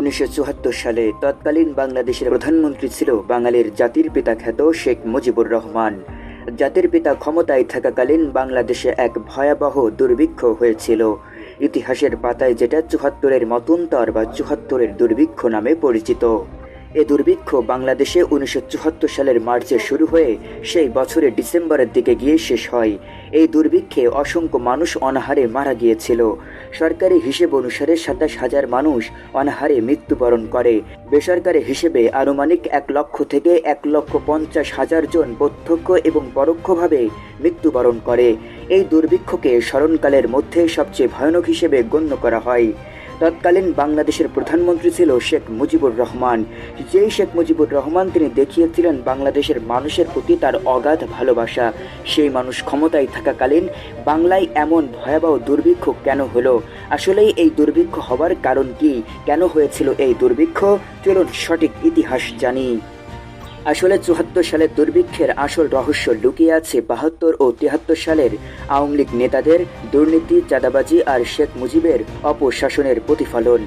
উনিশশো সালে তৎকালীন বাংলাদেশের প্রধানমন্ত্রী ছিল বাঙালির জাতির পিতা খ্যাত শেখ মুজিবুর রহমান। জাতির পিতা ক্ষমতায় থাকাকালীন বাংলাদেশে এক ভয়াবহ দুর্ভিক্ষ হয়েছিল। ইতিহাসের পাতায় যেটা চুহাত্তরের মতন্তর বা চুহাত্তরের দুর্ভিক্ষ নামে পরিচিত। এ দুর্ভিক্ষ বাংলাদেশে উনিশশো চুয়াত্তর সালের মার্চে শুরু হয়ে সেই বছরের ডিসেম্বরের দিকে গিয়ে শেষ হয়। এই দুর্ভিক্ষে অসংখ্য মানুষ অনাহারে মারা গিয়েছিল। সরকারি হিসেব অনুসারে সাতাশ হাজার মানুষ অনাহারে মৃত্যুবরণ করে। বেসরকারি হিসেবে আনুমানিক এক লক্ষ থেকে এক লক্ষ পঞ্চাশ হাজার জন প্রত্যক্ষ এবং পরোক্ষভাবে মৃত্যুবরণ করে। এই দুর্ভিক্ষকে স্মরণকালের মধ্যে সবচেয়ে ভয়ানক হিসেবে গণ্য করা হয়। তৎকালীন বাংলাদেশের প্রধানমন্ত্রী ছিল শেখ মুজিবুর রহমান। যেই শেখ মুজিবুর রহমান তিনি দেখিয়েছিলেন বাংলাদেশের মানুষের প্রতি তার অগাধ ভালোবাসা। সেই মানুষ ক্ষমতায় থাকাকালীন বাংলায় এমন ভয়াবহ দুর্ভিক্ষ কেন হলো? আসলেই এই দুর্ভিক্ষ হবার কারণ কি? কেন হয়েছিল এই দুর্ভিক্ষ? চলুন সঠিক ইতিহাস জানি। আসলে চুয়াত্তর সালের দুর্ভিক্ষের আসল রহস্য লুকিয়ে আছে বাহাত্তর ও তিয়াত্তর সালের আওয়ামী লীগ নেতাদের দুর্নীতি, চাঁদাবাজি আর শেখ মুজিবের অপশাসনের প্রতিফলন।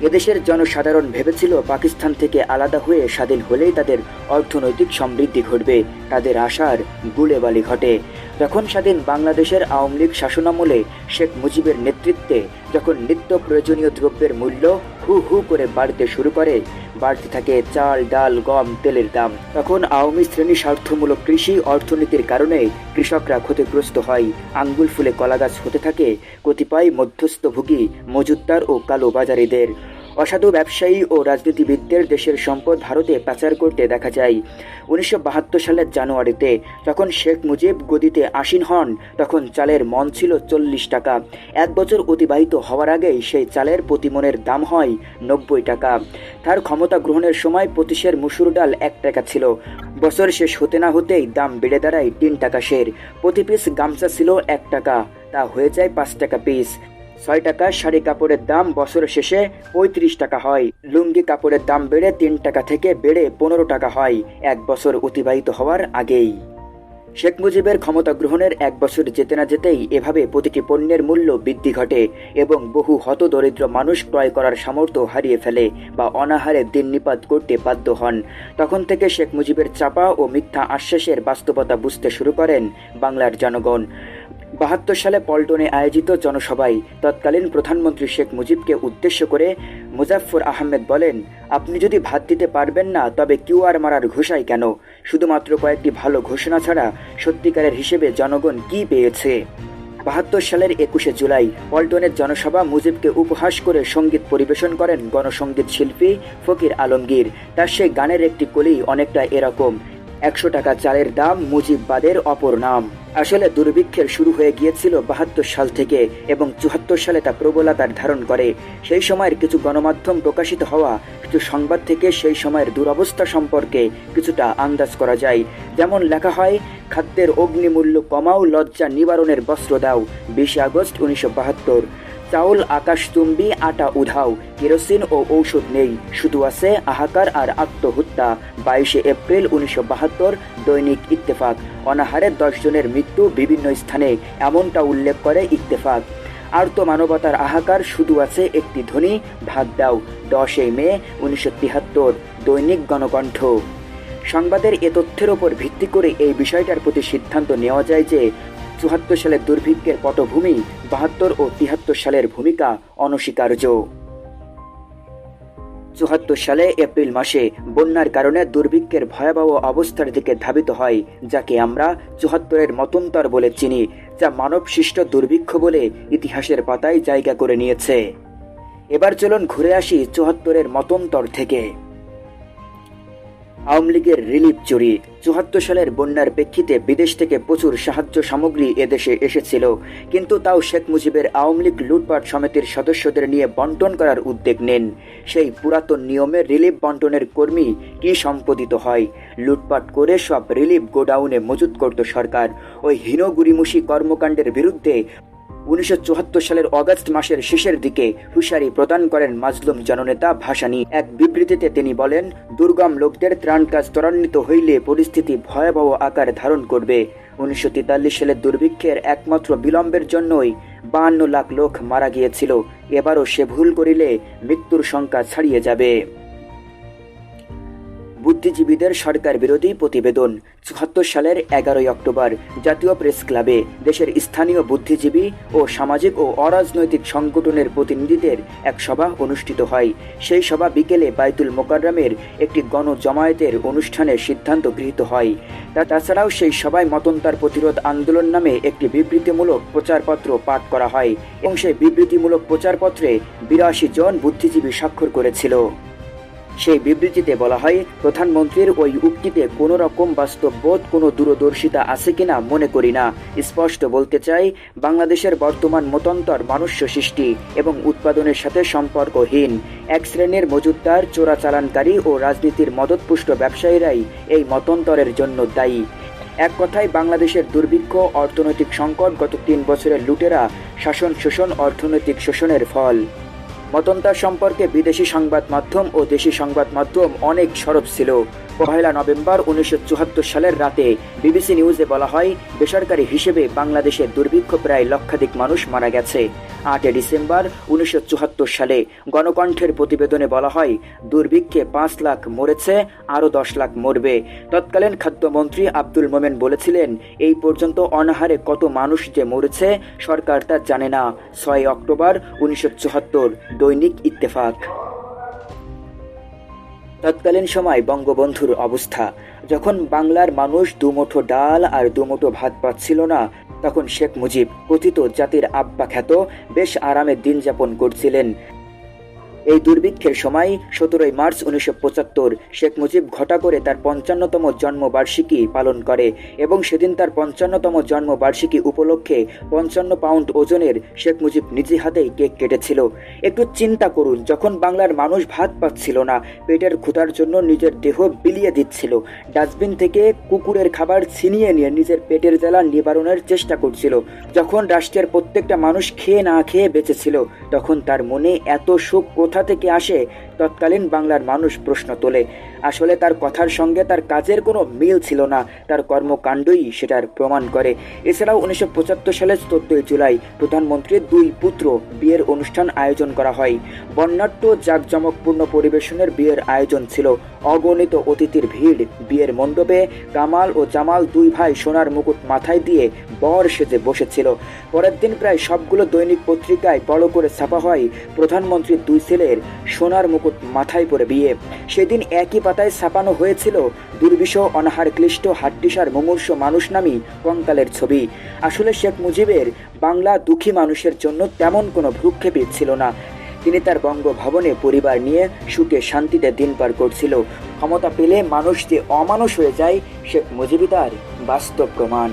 এদেশের জনসাধারণ ভেবেছিল পাকিস্তান থেকে আলাদা হয়ে স্বাধীন হলেই তাদের অর্থনৈতিক সমৃদ্ধি ঘটবে, তাদের আশার গুলেবালি ঘটে। যখন স্বাধীন বাংলাদেশের আওয়ামী লীগ শাসনামলে শেখ মুজিবের নেতৃত্বে যখন নিত্য প্রয়োজনীয় দ্রব্যের মূল্য হু হু করে বাড়তে শুরু করে বাড়তে থাকে চাল, ডাল, গম, তেলের দাম। তখন আওয়ামী শ্রেণি স্বার্থমূলক কৃষি অর্থনীতির কারণে কৃষকরা ক্ষতিগ্রস্ত হয়। আঙ্গুল ফুলে কলাগাছ হতে থাকে, কতিপয় মধ্যস্থভোগী মজুদ্দার ও কালো বাজারিদের। অসাধু ব্যবসায়ী ও রাজনীতিবিদদের দেশের সম্পদ ভারতে পাচার করতে দেখা যায়। উনিশশো বাহাত্তর সালের জানুয়ারিতে যখন শেখ মুজিব গদিতে আসীন হন, তখন চালের মন ছিল চল্লিশ টাকা। এক বছর অতিবাহিত হওয়ার আগেই সেই চালের প্রতিমনের দাম হয় নব্বই টাকা। তার ক্ষমতা গ্রহণের সময় পঁচিশের মুসুর ডাল এক টাকা ছিল। বছর শেষ হতে না হতেই দাম বেড়ে দাঁড়ায় তিন টাকা শের প্রতি পিস গামছা ছিল এক টাকা। তা হয়ে যায় পাঁচ টাকা পিস। ছয় টাকা, শাড়ি কাপড়ের দাম বছর শেষে পঁয়ত্রিশ টাকা হয়। লুঙ্গি কাপড়ের দাম বেড়ে তিন টাকা থেকে বেড়ে পনেরো টাকা হয়, এক বছর অতিবাহিত হওয়ার আগেই। শেখ মুজিবের ক্ষমতা গ্রহণের এক বছর যেতে না যেতেই এভাবে প্রতিটি পণ্যের মূল্য বৃদ্ধি ঘটে এবং বহু হত দরিদ্র মানুষ ক্রয় করার সামর্থ্য হারিয়ে ফেলে বা অনাহারে দিন নিপাত করতে বাধ্য হন। তখন থেকে শেখ মুজিবের চাপা ও মিথ্যা আশ্বাসের বাস্তবতা বুঝতে শুরু করেন বাংলার জনগণ। বাহাত্তর সালে পল্টনে আয়োজিত জনসভায় তৎকালীন প্রধানমন্ত্রী শেখ মুজিবকে উদ্দেশ্য করে মুজাফর আহমেদ বলেন, আপনি যদি ভাত দিতে পারবেন না, তবে কিউআর মারার ঘোষায় কেন? শুধুমাত্র কয়েকটি ভালো ঘোষণা ছাড়া সত্যিকারের হিসেবে জনগণ কি পেয়েছে? বাহাত্তর সালের একুশে জুলাই পল্টনের জনসভা মুজিবকে উপহাস করে সংগীত পরিবেশন করেন গণসঙ্গীত শিল্পী ফকির আলমগীর। তার সেই গানের একটি কলি অনেকটা এরকম, একশো টাকা চালের দাম মুজিববাদের অপর নাম। আসলে দুর্ভিক্ষের শুরু হয়ে গিয়েছিল বাহাত্তর সাল থেকে এবং চুহাত্তর সালে তা প্রবলতার ধারণ করে। সেই সময়ের কিছু গণমাধ্যম প্রকাশিত হওয়া, কিছু সংবাদ থেকে সেই সময়ের দুরবস্থা সম্পর্কে কিছুটা আন্দাজ করা যায়। যেমন লেখা হয়, খাদ্যের অগ্নিমূল্য কমাও, লজ্জা নিবারণের বস্ত্র দাও, বিশে আগস্ট উনিশশো বাহাত্তর। চাউল আকাশচুম্বী আটা উধাও, কেরোসিন ও ঔষধ নেই। শুধু আছে আহাকার আর আত্মহত্যা। বাইশে এপ্রিল উনিশশো বাহাত্তর, দৈনিক ইত্তেফাক। অনাহারে দশ জনের মৃত্যু বিভিন্ন স্থানে, এমনটা উল্লেখ করে ইত্তেফাক। আর্ত মানবতার আহাকার শুধু আছে একটি ধ্বনি, ভাগ দাও। দশই মে উনিশশো দৈনিক গণকণ্ঠ। সংবাদের এ তথ্যের ওপর ভিত্তি করে এই বিষয়টার প্রতি সিদ্ধান্ত নেওয়া যায় যে চুহাত্তর সালের দুর্ভিক্ষের পটভূমি বাহাত্তর ও তিহাত্তর সালের ভূমিকা অনস্বীকার্য। চুহাত্তর সালে এপ্রিল মাসে বন্যার কারণে দুর্ভিক্ষের ভয়াবহ অবস্থার দিকে ধাবিত হয়, যাকে আমরা চুহাত্তরের মতন্তর বলে চিনি, যা মানবসৃষ্ট দুর্ভিক্ষ বলে ইতিহাসের পাতায় জায়গা করে নিয়েছে। এবার চলুন ঘুরে আসি চুহাত্তরের মতন্তর থেকে। আওয়ামী লীগের রিলিফ চুরি। চুয়াত্তর সালের বন্যার প্রেক্ষিতে বিদেশ থেকে প্রচুর সাহায্য সামগ্রী এদেশে এসেছিল। কিন্তু তাও শেখ মুজিবের আওয়ামী লীগ লুটপাট সমিতির সদস্যদের নিয়ে বন্টন করার উদ্যোগ নেন। সেই পুরাতন নিয়মে রিলিফ বন্টনের কর্মী কি সম্পাদিত হয়? লুটপাট করে সব রিলিফ গোডাউনে মজুত করত সরকার। ওই হীনগুড়িমুষী কর্মকাণ্ডের বিরুদ্ধে উনিশশো চুয়াত্তর সালের অগাস্ট মাসের শেষের দিকে হুঁশিয়ারি প্রদান করেন মাজলুম জননেতা ভাসানী। এক বিবৃতিতে তিনি বলেন, দুর্গম লোকদের ত্রাণ কাজ ত্বরান্বিত হইলে পরিস্থিতি ভয়াবহ আকার ধারণ করবে। উনিশশো তেতাল্লিশ সালের দুর্ভিক্ষের একমাত্র বিলম্বের জন্যই বাহান্ন লাখ লোক মারা গিয়েছিল। এবারও সে ভুল করিলে মৃত্যুর সংখ্যা ছাড়িয়ে যাবে। বুদ্ধিজীবীদের সরকার বিরোধী প্রতিবেদন চুয়াত্তর সালের এগারোই অক্টোবর, জাতীয় প্রেস ক্লাবে। দেশের স্থানীয় বুদ্ধিজীবী ও সামাজিক ও অরাজনৈতিক সংগঠনের প্রতিনিধিদের এক সভা অনুষ্ঠিত হয়। সেই সভা বিকেলে বাইতুল মোকাররমের একটি গণজমায়েতের অনুষ্ঠানে সিদ্ধান্ত গৃহীত হয়। তা তাছাড়াও সেই সভায় মতন্তার প্রতিরোধ আন্দোলন নামে একটি বিবৃতিমূলক প্রচারপত্র পাঠ করা হয় এবং সেই বিবৃতিমূলক প্রচারপত্রে বিরাশি জন বুদ্ধিজীবী স্বাক্ষর করেছিল। সেই বিবৃতিতে বলা হয়, প্রধানমন্ত্রীর ওই উক্তিতে কোনো রকম বাস্তববোধ কোনো দূরদর্শিতা আছে কিনা মনে করি না। স্পষ্ট বলতে চাই, বাংলাদেশের বর্তমান মতন্তর মানুষ্য সৃষ্টি এবং উৎপাদনের সাথে সম্পর্কহীন। এক শ্রেণির মজুতদার, চোরাচালানকারী ও রাজনীতির মদতপুষ্ট ব্যবসায়ীরাই এই মতন্তরের জন্য দায়ী। এক কথায়, বাংলাদেশের দুর্ভিক্ষ, অর্থনৈতিক সংকট গত তিন বছরের লুটেরা শাসন শোষণ অর্থনৈতিক শোষণের ফল। মতন্তার সম্পর্কে বিদেশি সংবাদ মাধ্যম ও দেশি সংবাদ মাধ্যম অনেক সরব ছিল। পহেলা নভেম্বর উনিশশো চুয়াত্তর সালের রাতে বিবিসি নিউজে বলা হয়, বেসরকারি হিসেবে বাংলাদেশে দুর্ভিক্ষ প্রায় লক্ষাধিক মানুষ মারা গেছে। আটই ডিসেম্বর উনিশশো চুয়াত্তর সালে গণকণ্ঠের প্রতিবেদনে বলা হয়, দুর্ভিক্ষে পাঁচ লাখ মরেছে, আরও দশ লাখ মরবে। তৎকালীন খাদ্যমন্ত্রী আব্দুল মোমেন বলেছিলেন, এই পর্যন্ত অনাহারে কত মানুষ যে মরেছে, সরকার তা জানে না। ছয় অক্টোবর উনিশশো চুয়াত্তর, দৈনিক ইত্তেফাক। তৎকালীন সময় বঙ্গবন্ধুর অবস্থা। যখন বাংলার মানুষ দুমুঠো ডাল আর দুমুঠো ভাত পাচ্ছিল না, তখন শেখ মুজিব কথিত জাতির আব্বা খ্যাত বেশ আরামে দিন যাপন করছিলেন। এই দুর্ভিক্ষের সময় সতেরোই মার্চ উনিশশো পঁচাত্তর শেখ মুজিব ঘটা করে তার পঞ্চান্নতম জন্মবার্ষিকী পালন করে এবং সেদিন তার পঞ্চান্নতম জন্মবার্ষিকী উপলক্ষে পঞ্চান্ন পাউন্ড ওজনের শেখ মুজিব নিজে হাতেই কেক কেটেছিল। একটু চিন্তা করুন, যখন বাংলার মানুষ ভাত পাচ্ছিল না, পেটের ক্ষুধার জন্য নিজের দেহ বিলিয়ে দিচ্ছিল, ডাস্টবিন থেকে কুকুরের খাবার ছিনিয়ে নিয়ে নিজের পেটের জ্বালা নিবারণের চেষ্টা করছিল, যখন রাষ্ট্রের প্রত্যেকটা মানুষ খেয়ে না খেয়ে বেঁচেছিল, তখন তার মনে এত সুখ কোথা থেকে আসে? তৎকালীন বাংলার মানুষ প্রশ্ন তোলে। আসলে তার কথার সঙ্গে তার কাজের কোনো মিল ছিল না। তার কর্মকাণ্ডই সেটার প্রমাণ করে। এছাড়াও উনিশশো পঁচাত্তর সালের চোদ্দই জুলাই প্রধানমন্ত্রীর দুই পুত্র বিয়ের অনুষ্ঠান আয়োজন করা হয়। বর্ণাঢ্য জাঁকজমকপূর্ণ পরিবেশনের বিয়ের আয়োজন ছিল। অগণিত অতিথির ভিড়, বিয়ের মণ্ডপে কামাল ও জামাল দুই ভাই সোনার মুকুট মাথায় দিয়ে বর সেজে বসেছিল। পরের দিন প্রায় সবগুলো দৈনিক পত্রিকায় বড় করে ছাপা হয়। প্রধানমন্ত্রীর দুই ছেলের সোনার মুকুট মাথায় পরে বিয়ে। সেদিন একই পাতায় ছাপানো হয়েছিল দুর্বিষহ, অনাহার, ক্লিষ্ট, হাড্ডিসার, মুমূর্ষ মানুষ নামী কঙ্কালের ছবি। আসলে শেখ মুজিবের বাংলা দুঃখী মানুষের জন্য তেমন কোনো ভ্রুক্ষেপই ছিল না। তিনি তার বঙ্গভবনে পরিবার নিয়ে সুখে শান্তিতে দিন পার করছিল। ক্ষমতা পেলে মানুষ যে অমানুষ হয়ে যায়, শেখ মুজিবি তার বাস্তব প্রমাণ।